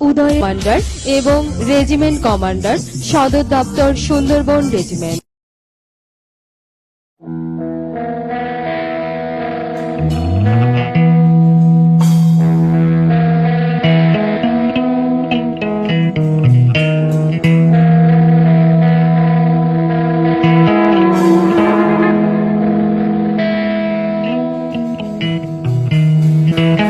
উদয় commander এবং regiment commander সদর দপ্তর সুন্দরবন রেজিমেন্ট। মোরা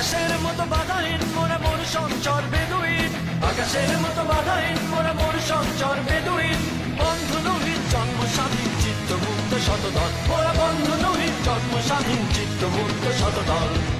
আকাশের মতো বাধাহীন, মোরা মোর সঞ্চর বেদুইন। আকাশের মতো বাধাহীন, মোরা মোর সঞ্চর বেদুইন। বন্ধু নহিত জন্ম স্বাধীন চিত্ত মুক্ত শতদল। মোরা বন্ধু নহিত জন্ম স্বাধীন চিত্ত মুক্ত শতদল।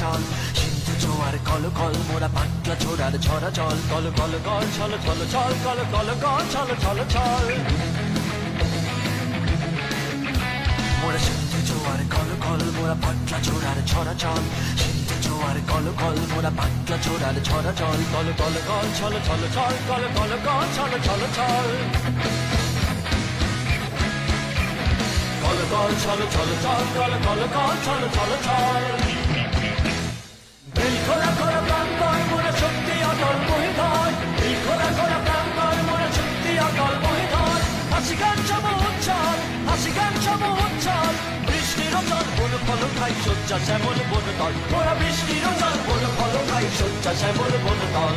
চল, সিন্ধু জোয়ার কল কল, মোরা পাটলা ছোড়ার ছড়া চল, কল কল কল, ছল ছল ছল, কল কল কল, ছল ছল ছল। মোরা সিন্ধু জোয়ার কল কল, মোরা পাটলা ছোড়ার ছড়া চল, সিন্ধু জোয়ার কল কল, মোরা পাটলা ছোড়ার ছড়া চল, কল কল কল, ছল ছল ছল, কল কল কল, ছল ছল ছল। কল কল, ছল ছল ছল, কল কল কল, ছল ছল ছল। এই খোলা খোলা প্রান্তর মোরা শক্তি অটল মহিধর এই খোলা খোলা প্রান্তর মোরা শক্তি অটল মহিধর হাসি গান সম উচ্ছল, হাসি গান সম উচ্ছল। বৃষ্টির জল বন ফল খাই সজ্জা শ্যামল বন তল মোরা বৃষ্টির জল বন ফল খাই সজ্জা শ্যামল বন তল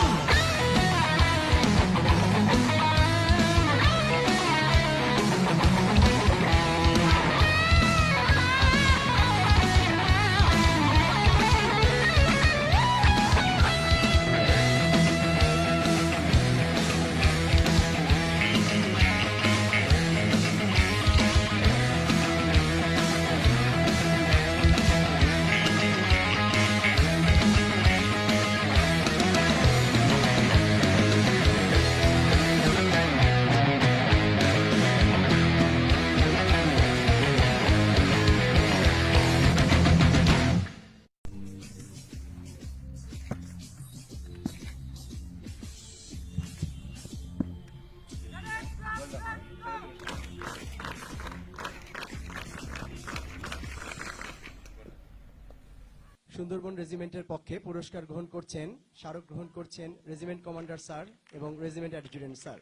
সুন্দরবন রেজিমেন্টের পক্ষে পুরস্কার গ্রহণ করছেন স্মারক গ্রহণ করছেন রেজিমেন্ট কমান্ডার স্যার এবং রেজিমেন্ট অ্যাডজুটেন্ট স্যার।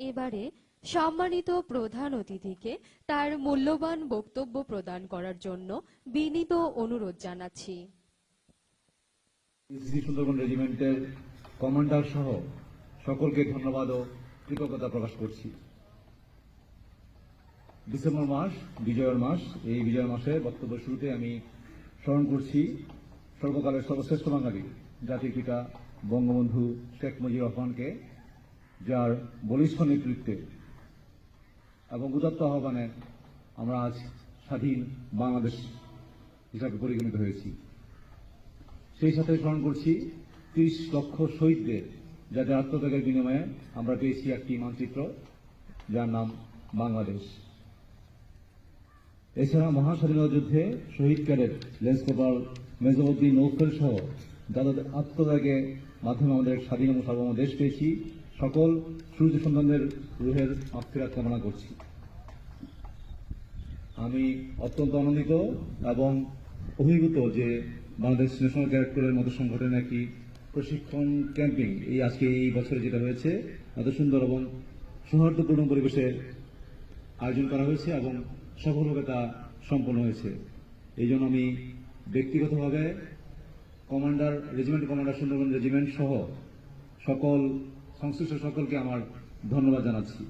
এবারে সম্মানিত প্রধান অতিথিকে তার মূল্যবান বক্তব্য প্রদান করার জন্য বিনীত অনুরোধ জানাচ্ছি। সুন্দরবন রেজিমেন্টের কমান্ডার সহ সকলকে ধন্যবাদ ও কৃতজ্ঞতা প্রকাশ করছি। ডিসেম্বর মাস, বিজয়ের মাস, এই বিজয় মাসে বক্তব্য শুরুতে আমি স্মরণ করছি সর্বকালের সর্বশ্রেষ্ঠ বাঙালি, জাতির পিতা বঙ্গবন্ধু শেখ মুজিবুর রহমানকে, যার বলিষ্ঠ নেতৃত্বে এবং উদাত্ত আহ্বানে আমরা আজ স্বাধীন বাংলাদেশ হিসাবে পরিগণিত হয়েছি। সেই সাথে স্মরণ করছি ত্রিশ লক্ষ শহীদদের, যাদের আত্মত্যাগের বিনিময়ে আমরা পেয়েছি একটি মানচিত্র, যার নাম বাংলাদেশ। এছাড়া মহাস্বাধীনতা যুদ্ধে শহীদ ক্যাডেট লেন্স কর্পাল মেজরউদ্দিন নৌফেল সহ যাদের আত্মত্যাগের মাধ্যমে আমাদের স্বাধীন এবং সার্বভৌম দেশ পেয়েছি, সকল সূর্য সন্তানদের রুহের মাফিরাত কামনা করছি। আমি অত্যন্ত আনন্দিত এবং অভিভূত যে বাংলাদেশ ন্যাশনাল ক্যাডেট কোরের মতো সংগঠনের একটি প্রশিক্ষণ ক্যাম্পিং এই আজকে এই বছরে যেটা হয়েছে, এত সুন্দর এবং সৌহার্দ্যপূর্ণ পরিবেশে আয়োজন করা হয়েছে এবং সফলভাবে তা সম্পন্ন হয়েছে। এই জন্য আমি ব্যক্তিগতভাবে commander, regiment commander, Sundarban regiment সহ সকল, সংশ্লিষ্ট সকলকে আমার ধন্যবাদ জানাচ্ছি।